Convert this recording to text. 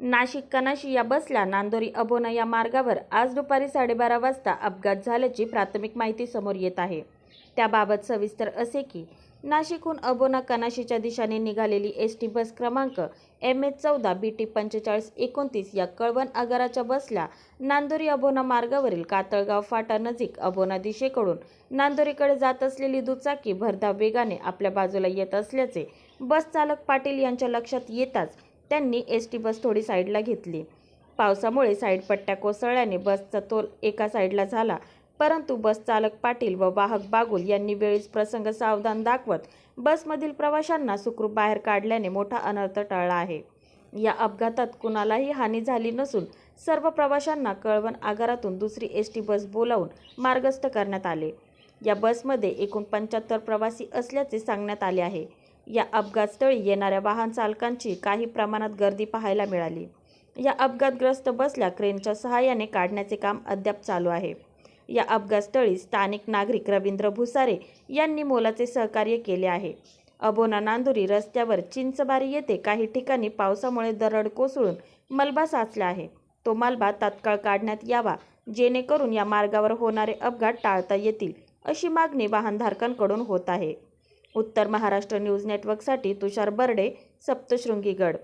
नाशिक कनाशी या बसला नांदोरी अबोना या मार्गावर आज दुपारी साडेबारा वाजता अपघात झाल्याची प्राथमिक माहिती समोर येत आहे. त्याबाबत सविस्तर असे की नाशिकहून अबोना कनाशीच्या दिशेने निघालेली एस टी बस क्रमांक एम एच चौदा बी टी पंचेचाळीस एकोणतीस या कळवण आगाराच्या बसला नांदोरी अबोना मार्गावरील कातळगाव फाटा नजीक अबोना दिशेकडून नांदोरीकडे जात असलेली दुचाकी भरधाव वेगाने आपल्या बाजूला येत असल्याचे बस चालक पाटील यांच्या लक्षात येताच त्यांनी एस टी बस थोडी साईडला घेतली. पावसामुळे साईडपट्ट्या कोसळल्याने बसचा तोल एका साईडला झाला. परंतु बस चालक पाटील व वाहक बागुल यांनी वेळीच प्रसंग सावधान दाखवत बसमधील प्रवाशांना सुखरूप बाहेर काढल्याने मोठा अनर्थ टळला आहे. या अपघातात कुणालाही हानी झाली नसून सर्व प्रवाशांना कळवण आगारातून दुसरी एस टी बस बोलावून मार्गस्थ करण्यात आले. या बसमध्ये एकूण पंच्याहत्तर प्रवासी असल्याचे सांगण्यात आले आहे. या अपघातस्थळी येणाऱ्या वाहन चालकांची काही प्रमाणात गर्दी पाहायला मिळाली. या अपघातग्रस्त बसला क्रेनच्या सहाय्याने काढण्याचे काम अद्याप चालू आहे. या अपघातस्थळी स्थानिक नागरिक रवींद्र भुसारे यांनी मोलाचे सहकार्य केले आहे. अबोना नांदुरी रस्त्यावर चिंचबारी येथे काही ठिकाणी पावसामुळे दरड कोसळून मलबा साचला आहे. तो मलबा तात्काळ काढण्यात यावा जेणेकरून या मार्गावर होणारे अपघात टाळता येतील अशी मागणी वाहनधारकांकडून होत आहे. उत्तर महाराष्ट्र न्यूज नेटवर्कसाठी तुषार बर्डे सप्तशृंगी गड